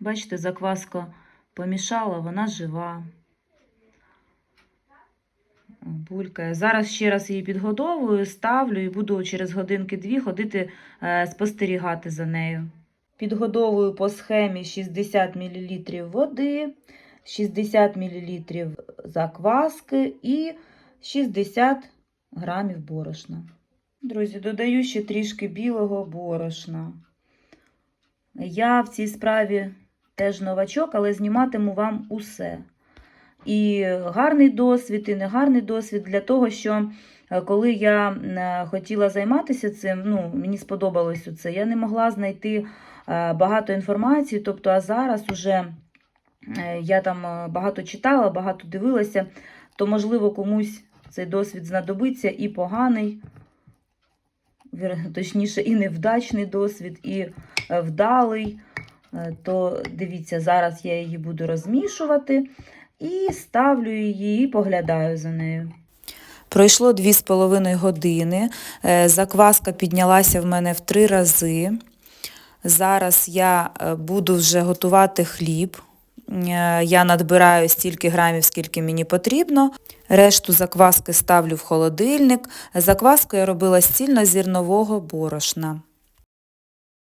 Бачите, закваска помішала, вона жива. Булькає. Зараз ще раз її підгодовую, ставлю і буду через годинки-дві ходити е, спостерігати за нею. Підгодовую по схемі 60 мл води, 60 мл закваски і 60 грамів борошна. Друзі, додаю ще трішки білого борошна. Я в цій справі теж новачок, але зніматиму вам усе. І гарний досвід, і негарний досвід для того, що е, коли я е, хотіла займатися цим, ну, мені сподобалось це, я не могла знайти е, багато інформації. Тобто, а зараз уже я там багато читала, багато дивилася, то, можливо, комусь цей досвід знадобиться і поганий, точніше, і невдачний досвід, і вдалий. Е, То дивіться, зараз я її буду розмішувати і ставлю її і поглядаю за нею. Пройшло 2,5 години. Е, Закваска піднялася в мене в три рази. Зараз я е, буду вже готувати хліб. Я надбираю стільки грамів, скільки мені потрібно. Решту закваски ставлю в холодильник. Закваску я робила з цільнозірнового борошна.